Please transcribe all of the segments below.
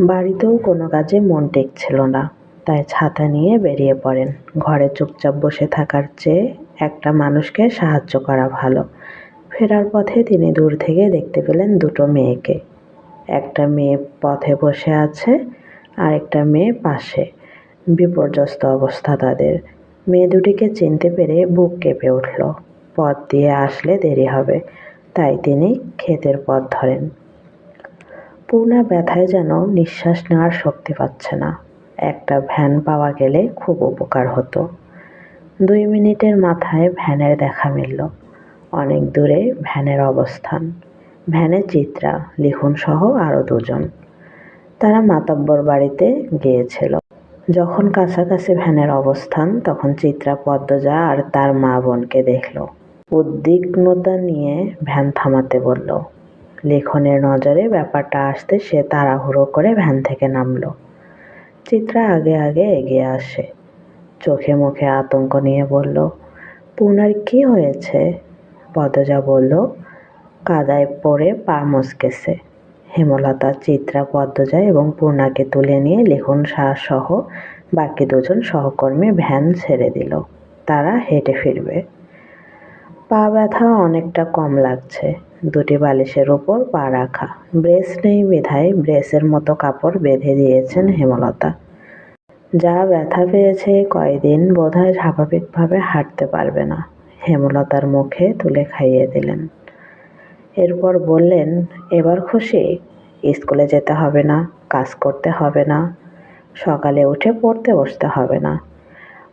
বাড়িতেও কোনো কাজে মন টেকছিল না। তাই ছাতা নিয়ে বেরিয়ে পড়েন। ঘরে চুপচাপ বসে থাকার চেয়ে একটা মানুষকে সাহায্য করা ভালো। ফেরার পথে তিনি দূর থেকে দেখতে পেলেন দুটো মেয়েকে। একটা মেয়ে পথে বসে আছে আর একটা মেয়ে পাশে। বিপর্যস্ত অবস্থা তাদের। মেয়ে দুটিকে চিনতে পেরে বুক কেঁপে উঠল। পথ দিয়ে আসলে দেরি হবে, তাই তিনি ক্ষেতের পথ ধরেন। পূর্ণা ব্যথায় যেন নিঃশ্বাস নেওয়ার শক্তি পাচ্ছে না। একটা ভ্যান পাওয়া গেলে খুব উপকার হতো। দুই মিনিটের মাথায় ভ্যানের দেখা মিলল। অনেক দূরে ভ্যানের অবস্থান। ভ্যানে চিত্রা, লিখুন সহ আরও দুজন। তারা মাতব্বর বাড়িতে গিয়েছিল। যখন কাছাকাছি ভ্যানের অবস্থান, তখন চিত্রা, পদ্মজা আর তার মা বোনকে দেখল। উদ্বিগ্নতা নিয়ে ভ্যান থামাতে বলল লেখনের নজরে ব্যাপারটা আসতে সে তাড়াহুড়ো করে ভ্যান থেকে নামলো। চিত্রা আগে আগে এগিয়ে আসে। চোখে মুখে আতঙ্ক নিয়ে বলল পূর্ণার কি হয়েছে? পদজা বলল, কাদায় পড়ে পা মস্কেছে। হেমলতা, চিত্রা পদ্মজা এবং পূর্ণাকে তুলে নিয়ে লিখন সহ বাকি দুজন সহকর্মী ভ্যান ছেড়ে দিল। তারা হেঁটে ফিরবে। পা ব্যথা অনেকটা কম লাগছে। দুটি বালিশের ওপর পা রাখা। ব্রেস নেই বিধায় ব্রেসের মতো কাপড় বেঁধে দিয়েছেন হেমলতা। যা ব্যথা পেয়েছে কয়দিন বোধহয় স্বাভাবিকভাবে হাঁটতে পারবে না, হেমলতার মুখে তুলে খাইয়ে দিলেন। এরপর বললেন, এবার খুশি? স্কুলে যেতে হবে না, কাজ করতে হবে না, সকালে উঠে পড়তে বসতে হবে না।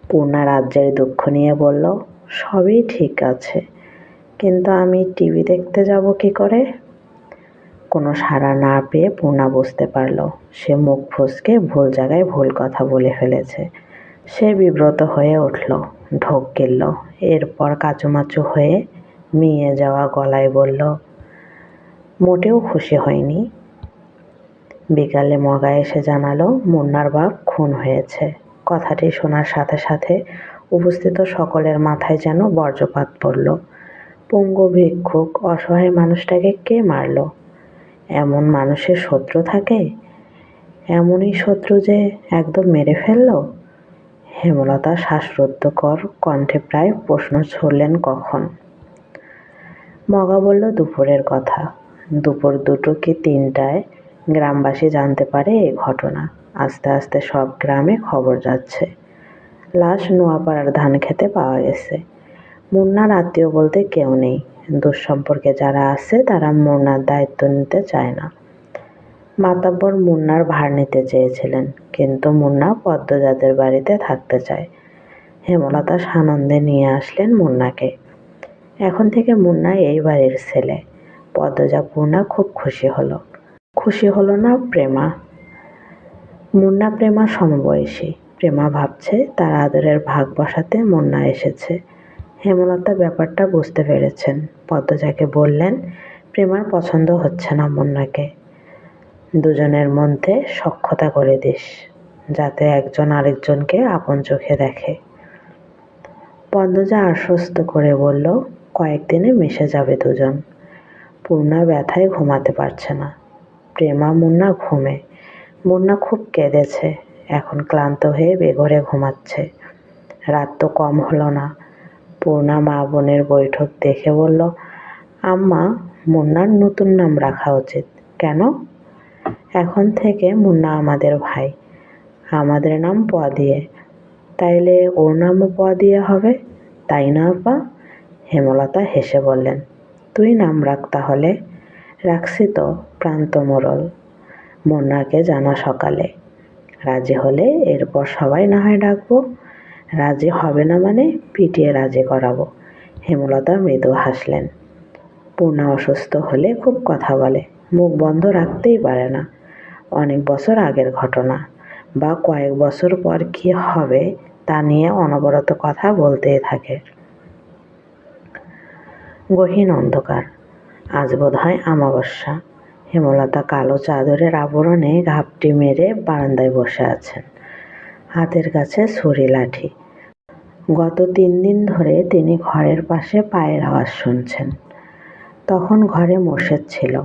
পূর্ণা রাজ্যের দুঃখ নিয়ে বলল, সবই ঠিক আছে। কিন্তু আমি টিভি দেখতে যাব কি করে? কোনো সাড়া না পেয়ে পূর্ণা বুঝতে পারল। সে মুখ ফুসকে ভুল জায়গায় ভুল কথা বলে ফেলেছে। সে বিব্রত হয়ে উঠল, ঢোক গেল এরপর কাচুমাচু হয়ে মিয়ে যাওয়া গলায় বলল, মোটেও খুশি হয়নি। বিকালে মগা এসে জানালো, মুন্নার বাপ খুন হয়েছে। কথাটি শোনার সাথে সাথে উপস্থিত সকলের মাথায় যেন বর্জ্যপাত পড়ল। পঙ্গু ভিক্ষুক অসহায় মানুষটাকে কে মারল? এমন মানুষের শত্রু থাকে? এমনই শত্রু যে একদম মেরে ফেলল? হেমলতা শ্বাসরুদ্ধকর কণ্ঠে প্রায় প্রশ্ন ছড়লেন কখন? মগা বলল, দুপুরের কথা। দুপুর দুটো কি তিনটায় গ্রামবাসী জানতে পারে এই ঘটনা? আস্তে আস্তে সব গ্রামে খবর যাচ্ছে। লাশ নোয়াপাড়ার ধান খেতে পাওয়া গেছে। মুন্নার আত্মীয় বলতে কেউ নেই। দুঃসম্পর্কে যারা আছে, তারা মুন্নার দায়িত্ব নিতে চায় না। মাতাব্বর মুন্নার ভার নিতে চেয়েছিলেন, কিন্তু মুন্না পদ্মজাদের বাড়িতে থাকতে চায়। হেমলতা সানন্দে নিয়ে আসলেন মুন্নাকে। এখন থেকে মুন্না এই বাড়ির ছেলে। পদ্মজা পূর্ণা খুব খুশি হলো। খুশি হলো না প্রেমা? মুন্না প্রেমা সমবয়সী। প্রেমা ভাবছে তার আদরের ভাগ বসাতে মুন্না এসেছে। হেমলতা ব্যাপারটা বুঝতে পেরেছেন। পদ্মজাকে বললেন, প্রেমার পছন্দ হচ্ছে না মুন্নাকে। দুজনের মধ্যে সক্ষতা করে দিস, যাতে একজন আরেকজনকে আপন চোখে দেখে। পদ্মজা আশ্বস্ত করে বলল, কয়েকদিনে মিশে যাবে দুজন। পূর্ণা ব্যথায় ঘুমাতে পারছে না। প্রেমা, মুন্না ঘুমে। মুন্না খুব কেঁদেছে, এখন ক্লান্ত হয়ে বেঘরে ঘুমাচ্ছে। রাত তো কম হলো না। পূর্ণা মা বোনের বৈঠক দেখে বলল, আম্মা, মুন্নার নতুন নাম রাখা উচিত। কেন? এখন থেকে মুন্না আমাদের ভাই। আমাদের নাম প দিয়ে তাইলে ওর নামও প দিয়ে হবে? তাই না, আপা? হেমলতা হেসে বললেন, তুই নাম রাখ তাহলে। রাখছি তো প্রান্ত মোরল। মুন্নাকে জানা সকালে। রাজি হলে এরপর সবাই না হয় ডাকবো। রাজি হবে না মানে পিটিয়ে রাজি করাবো। হেমলতা মৃদু হাসলেন। পূর্ণা অসুস্থ হলে খুব কথা বলে। মুখ বন্ধ রাখতেই পারে না। অনেক বছর আগের ঘটনা। বা কয়েক বছর পর কি হবে তা নিয়ে অনবরত কথা বলতেই থাকে। গহীন অন্ধকার। আজ বোধ হয় আমাবস্যা হেমলতা কালো চাদরের আবরণে ঘাপটি মেরে বারান্দায় বসে আছেন। হাতের কাছে ছুরি লাঠি। গত তিন দিন ধরে তিনি ঘরের পাশে পায়ের আওয়াজ শুনছেন। তখন ঘরে মোর্শেদ ছিল।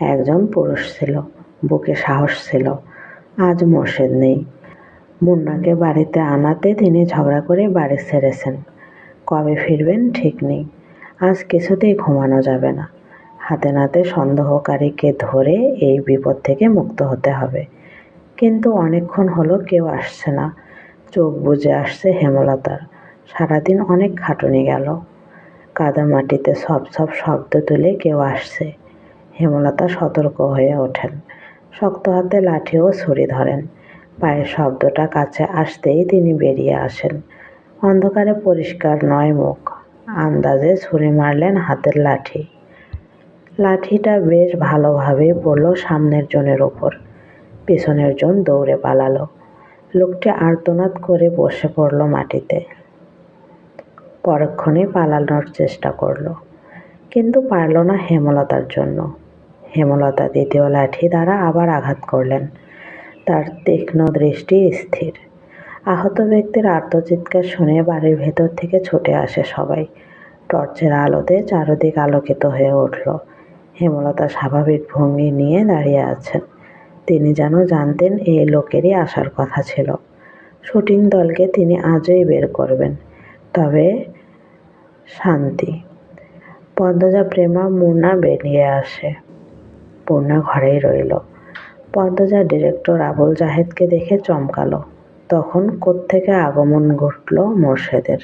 একজন পুরুষ ছিল। বুকে সাহস ছিল। আজ মোর্শেদ নেই। মুন্নাকে বাড়িতে আনাতে তিনি ঝগড়া করে বাড়ি ছেড়েছেন। কবে ফিরবেন ঠিক নেই। আজ কিছুতেই ঘুমানো যাবে না। হাতে নাতে সন্দেহকারীকে ধরে এই বিপদ থেকে মুক্ত হতে হবে। কিন্তু অনেকক্ষণ হলো কেউ আসছে না। চোখ বুজে আসছে হেমলতার সারাদিন অনেক খাটুনি গেল। কাদা মাটিতে সব সব শব্দ তুলে কেউ আসছে। হেমলতা সতর্ক হয়ে ওঠেন। শক্ত হাতে লাঠি ও ছুরি ধরেন। পায়ের শব্দটা কাছে আসতেই তিনি বেরিয়ে আসেন। অন্ধকারে পরিষ্কার নয় মুখ। আন্দাজে ছুরি মারলেন হাতের লাঠি। লাঠিটা বেশ ভালোভাবেই পড়ল সামনের জনের ওপর পেছনের জন দৌড়ে পালালো। লোকটি আর্তনাদ করে বসে পড়ল মাটিতে। পরক্ষণে পালানোর চেষ্টা করল, কিন্তু পারল না হেমলতার জন্য। হেমলতা দ্বিতীয় লাঠি দ্বারা আবার আঘাত করলেন। তার তীক্ষ্ণ দৃষ্টি স্থির। আহত ব্যক্তির আর্তচিৎকার শুনে বাড়ির ভেতর থেকে ছুটে আসে সবাই। টর্চের আলোতে চারদিক আলোকিত হয়ে উঠল। হেমলতা স্বাভাবিক ভঙ্গি নিয়ে দাঁড়িয়ে আছেন। তিনি যেন জানতেন এই লোকেরই আসার কথা ছিল। শুটিং দলকে তিনি আজই বের করবেন। তবে শান্তি। পদ্মজা, প্রেমা, মুন্না বেরিয়ে আসে। পূর্ণা ঘরেই রইল। পদ্মজা ডিরেক্টর আবুল জাহেদকে দেখে চমকালো। তখন কোত্থেকে আগমন ঘটল মোর্শেদের?